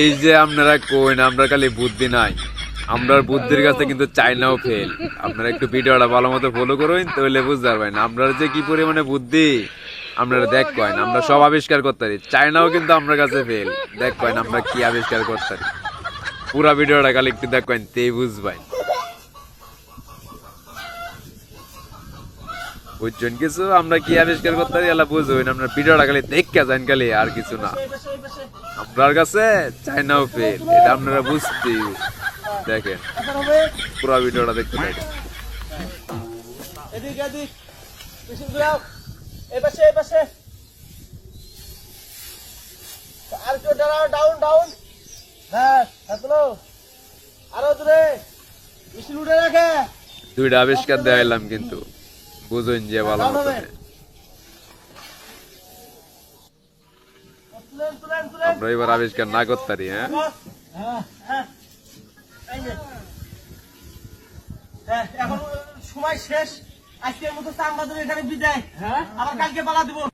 এই যে আপনারা কইন, আমরা খালি বুদ্ধি নাই। আমরা বুদ্ধির কাছে কিন্তু চাইনাও ফেল আপনারা একটু ভিডিওটা ভালো মতো ফলো করুন, তাহলে বুঝতে পারবেন। আপনারা যে কি পরিমাণে বুদ্ধি, আপনারা দেখ কয়েন, আমরা সব আবিষ্কার করতে পারি। চাইনাও কিন্তু আমরা কাছে ফেল দেখ কয়েন, আমরা কি আবিষ্কার করতে পারি। পুরা ভিডিওটা খালি একটু দেখ কয়েন, তেই বুঝবেন। বুঝছেন? কিছু আমরা কি আবিষ্কার করতে পারি? এলা বুঝবেন আমরা ভিডিওটা খালি দেখে যান খালি আর কিছু না। আপনার কাছে এটা আপনারা বুঝতে দেখেন। পুরো ভিডিওটা দেখতে থাকেন এদিক এদিক আর কেউ দাঁড়াও ডাউন ডাউন হ্যাঁ হাতলো আরও দূরে পিছন উঠে রাখে। দুইটা আবিষ্কার দেখাইলাম কিন্তু। বুঝুন যে ভালো আমরা এবার আবিষ্কার না করতে পারি হ্যাঁ? হ্যাঁ হ্যাঁ। এখন সময় শেষ। আজকের মতো চাঙ্গা এখানে বিদায়। হ্যাঁ? আবার কালকে পালা দিব।